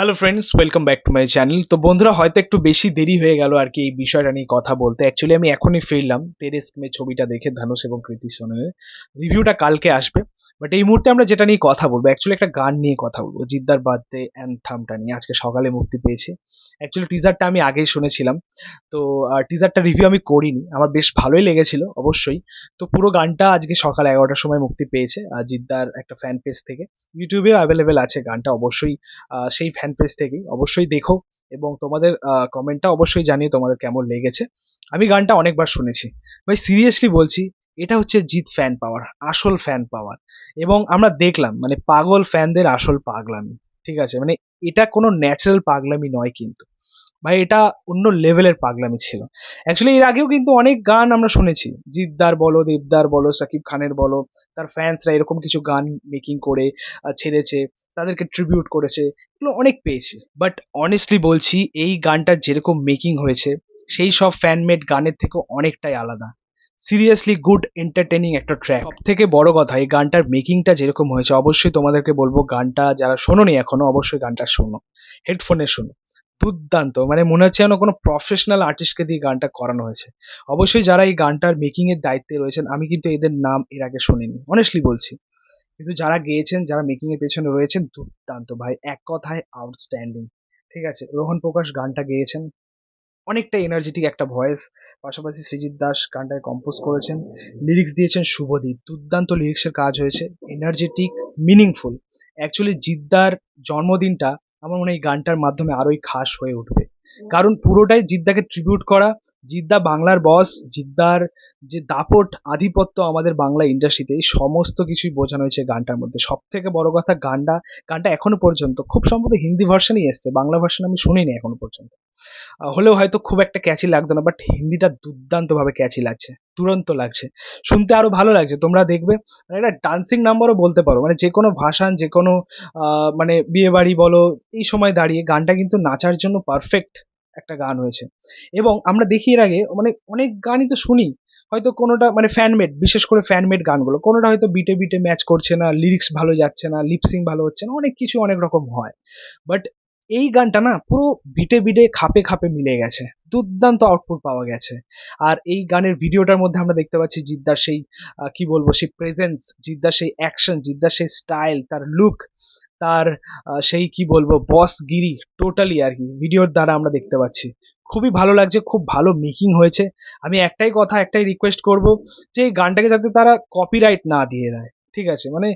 Hello friends welcome back to my channel তো বন্ধুরা, হয়তো একটু বেশি দেরি হয়ে গেল আর কি এই বিষয়টা নিয়ে কথা বলতে। অ্যাকচুয়ালি আমি এখনই ফিরলাম তেরে স্কিমে ছবিটা দেখে ধানুষ এবং কৃতি সোনের। রিভিউটা কালকে আসবে। বাট এই মুহূর্তে আমরা যেটা নিয়ে কথা বলব অ্যাকচুয়ালি একটা গান নিয়ে কথা বলব। জিদ্দার বার্থডে অ্যান্থামটা নিয়ে। আজকে সকালে মুক্তি পেয়েছে। অ্যাকচুয়ালি টিজারটা আমি আগেই শুনেছিলাম। তো টিজারটা রিভিউ আমি করিনি। আমার বেশ ভালোই লেগেছিল, অবশ্যই। তো পুরো গানটা আজকে সকাল এগারোটার সময় মুক্তি পেয়েছে জিদ্দার একটা ফ্যান পেজ থেকে। ইউটিউবেও অ্যাভেলেবেল আছে গানটা, অবশ্যই সেই ফ্যান পেজ থেকেই অবশ্যই দেখো এবং তোমাদের কমেন্টটা অবশ্যই জানিয়ে তোমাদের কেমন লেগেছে। আমি গানটা অনেকবার শুনেছি। ভাই সিরিয়াসলি বলছি, এটা হচ্ছে জিৎ ফ্যান পাওয়ার আসল ফ্যান পাওয়ার এবং আমরা দেখলাম মানে পাগল ফ্যানদের আসল পাগলামি, ঠিক আছে? মানে এটা কোনো ন্যাচারাল পাগলামি নয় কিন্তু। ভাই, এটা অন্য লেভেলের পাগলামি ছিল। অ্যাকচুয়ালি এর আগেও কিন্তু অনেক গান আমরা শুনেছি। জিদ্দার বলো, দেবদার বলো, সাকিব খানের বলো, তার ফ্যান্সরা এরকম কিছু গান মেকিং করে ছেড়েছে, তাদেরকে ট্রিবিউট করেছে, এগুলো অনেক পেয়েছি। বাট অনেস্টলি বলছি, এই গানটা যেরকম মেকিং হয়েছে, সেই সব ফ্যানমেড গানের থেকেও অনেকটাই আলাদা। সিরিয়াসলি গুড এন্টারটেনিং একটা ট্র্যাক সব থেকে বড় কথা এই গানটার মেকিংটা যেরকম হয়েছে অবশ্যই তোমাদেরকে বলব গানটা যারা শোনোনি এখনও অবশ্যই গানটা শোনো। হেডফোনে শোনো। দুর্দান্ত মানে মনে হচ্ছে যেন কোনো প্রফেশনাল আর্টিস্টকে দিয়ে গানটা করানো হয়েছে। অবশ্যই যারা এই গানটার মেকিং এর দায়িত্বে রয়েছেন আমি কিন্তু এদের নাম এর আগে শুনিনি অনেস্টলি বলছি। কিন্তু যারা গেয়েছেন যারা মেকিং এর পেছনে রয়েছেন দুর্দান্ত ভাই এক কথায় আউটস্ট্যান্ডিং ঠিক আছে রোহন প্রকাশ গানটা গেয়েছেন অনেকটা এনার্জেটিক একটা ভয়েস পাশাপাশি সৃজিত দাস গানটায় কম্পোজ করেছেন। লিরিক্স দিয়েছেন শুভদীপ। দুর্দান্ত লিরিক্সের কাজ হয়েছে। এনার্জেটিক মিনিংফুল অ্যাকচুয়ালি জিদ্দার জন্মদিনটা আমার মনে হয় এই গানটার মাধ্যমে আরোই খাস হয়ে উঠবে। কারণ পুরোটাই জিদ্দাকে ট্রিবিউট করা। জিদ্দা বাংলার বস জিদ্দার যে দাপট আধিপত্য আমাদের বাংলা ইন্ডাস্ট্রিতে এই সমস্ত কিছুই বোঝানো হয়েছে গানটার মধ্যে। সব থেকে বড় কথা, গানটা গানটা এখনও পর্যন্ত, খুব সম্ভবত হিন্দি ভার্সানই এসছে, বাংলা ভার্সন আমি শুনিনি এখনও পর্যন্ত। হলেও হয়তো খুব একটা ক্যাচি লাগতো না বাট হিন্দিটা দুর্দান্তভাবে ক্যাচি লাগছে। দুরন্ত লাগছে। শুনতে আরও ভালো লাগছে। তোমরা দেখবে মানে একটা ডান্সিং নাম্বারও বলতে পারো। মানে যে কোনো ভাষান যে কোনো মানে বিয়ে বাড়ি বলো, এই সময় দাঁড়িয়ে গানটা কিন্তু নাচার জন্য পারফেক্ট একটা গান হয়েছে। এবং আমরা দেখি এর আগে মানে অনেক গানই তো শুনি। হয়তো কোনোটা মানে ফ্যানমেড বিশেষ করে ফ্যানমেড গানগুলো। কোনোটা হয়তো বিটে বিটে ম্যাচ করছে না লিরিক্স ভালো যাচ্ছে না লিপসিং ভালো হচ্ছে না, অনেক কিছু অনেক রকম হয়। বাট এই গানটা না পুরো বিটে বিটে খাপে খাপে মিলে গেছে। দুর্দান্ত আউটপুট পাওয়া গেছে। আর এই গানের ভিডিওটার মধ্যে আমরা দেখতে পাচ্ছি জিদ্দার সেই কি বলব, সেই প্রেজেন্স জিদ্দার সেই অ্যাকশন জিদ্দার সেই স্টাইল তার লুক তার সেই কি বলব বস গিরি টোটালি আর কি। ভিডিওর দ্বারা আমরা দেখতে পাচ্ছি। খুবই ভালো লাগছে, খুব ভালো মেকিং হয়েছে। আমি একটাই কথা, একটাই রিকোয়েস্ট করব যে এই গানটাকে যাতে তারা কপিরাইট না দিয়ে দেয়। ঠিক আছে? মানে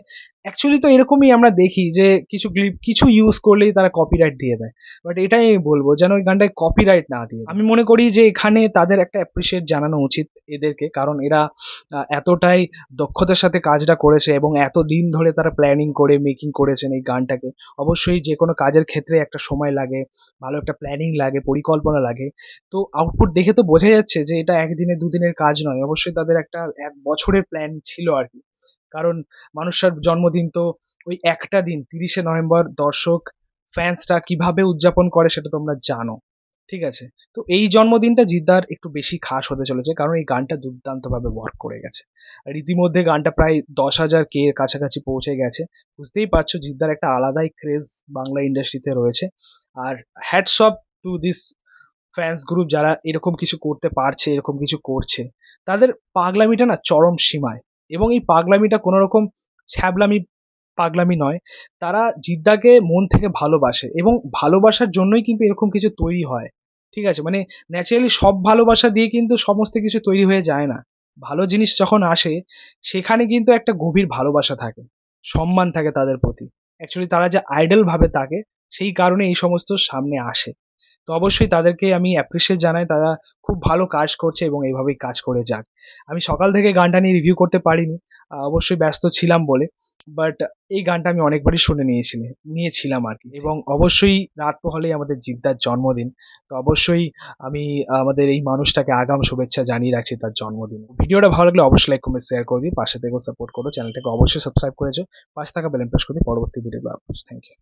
অ্যাকচুয়ালি তো এরকমই আমরা দেখি যে কিছু ক্লিপ কিছু ইউজ করলেই তারা কপিরাইট দিয়ে দেয়। বাট এটাই আমি বলব যেন ওই গানটায় কপিরাইট না দিয়ে আমি মনে করি যে এখানে তাদের একটা অ্যাপ্রিসিয়েট জানানো উচিত এদেরকে। কারণ এরা এতটাই দক্ষতার সাথে কাজটা করেছে এবং এত দিন ধরে তারা প্ল্যানিং করে মেকিং করেছেন এই গানটাকে। অবশ্যই যে কোনো কাজের ক্ষেত্রে একটা সময় লাগে, ভালো একটা প্ল্যানিং লাগে, পরিকল্পনা লাগে। তো আউটপুট দেখে তো বোঝা যাচ্ছে যে এটা একদিনে দুদিনের কাজ নয়। অবশ্যই তাদের একটা এক বছরের প্ল্যান ছিল আর কি। কারণ মানুষের জন্মদিন তো ওই একটা দিন, তিরিশে নভেম্বর, দর্শক ফ্যান্সরা কীভাবে উদযাপন করে সেটা তোমরা জানো, ঠিক আছে? তো এই জন্মদিনটা জিদ্দার একটু বেশি খাস হতে চলেছে, কারণ এই গানটা দুর্দান্তভাবে ওয়ার্ক করে গেছে। আর ইতিমধ্যে গানটা প্রায় দশ হাজার কে কাছাকাছি পৌঁছে গেছে। বুঝতেই পারছ, জিদ্দার একটা আলাদাই ক্রেজ বাংলা ইন্ডাস্ট্রিতে রয়েছে। আর hats off to this fans group যারা এরকম কিছু করতে পারছে, এরকম কিছু করছে। তাদের পাগলামিটা না চরম সীমায়। এবং এই পাগলামিটা কোনো রকম ছ্যাবলামি, পাগলামি নয়। তারা জিদ্দাকে মন থেকে ভালোবাসে এবং ভালোবাসার জন্যই কিন্তু এরকম কিছু তৈরি হয়। ঠিক আছে? মানে ন্যাচারালি সব ভালোবাসা দিয়ে কিন্তু সমস্ত কিছু তৈরি হয়ে যায় না। ভালো জিনিস যখন আসে, সেখানে কিন্তু একটা গভীর ভালোবাসা থাকে, সম্মান থাকে তাদের প্রতি। অ্যাকচুয়ালি তারা যে আইডল ভাবে থাকে সেই কারণে এই সমস্ত সামনে আসে। তো অবশ্যই তাদেরকে আমি অ্যাপ্রিসিয়েট জানাই তারা খুব ভালো কাজ করছে এবং এইভাবেই কাজ করে যাক। আমি সকাল থেকে গানটা নিয়ে রিভিউ করতে পারিনি অবশ্যই ব্যস্ত ছিলাম বলে বাট এই গানটা আমি অনেকবারই শুনে নিয়েছিলাম নিয়েছিলাম আর কি। এবং অবশ্যই রাত পোহালেই আমাদের জিদ্দার জন্মদিন তো অবশ্যই আমি আমাদের এই মানুষটাকে আগাম শুভেচ্ছা জানিয়ে রাখছি তার জন্মদিন। ভিডিওটা ভালো লাগলে অবশ্যই লাইক কমেন্ট শেয়ার করবি পাশে থেকেও সাপোর্ট করো। চ্যানেলটাকে অবশ্যই সাবস্ক্রাইব করেছ পাশে থাকা বেলেন প্রেস করে দিই, পরবর্তী ভিডিও থ্যাংক ইউ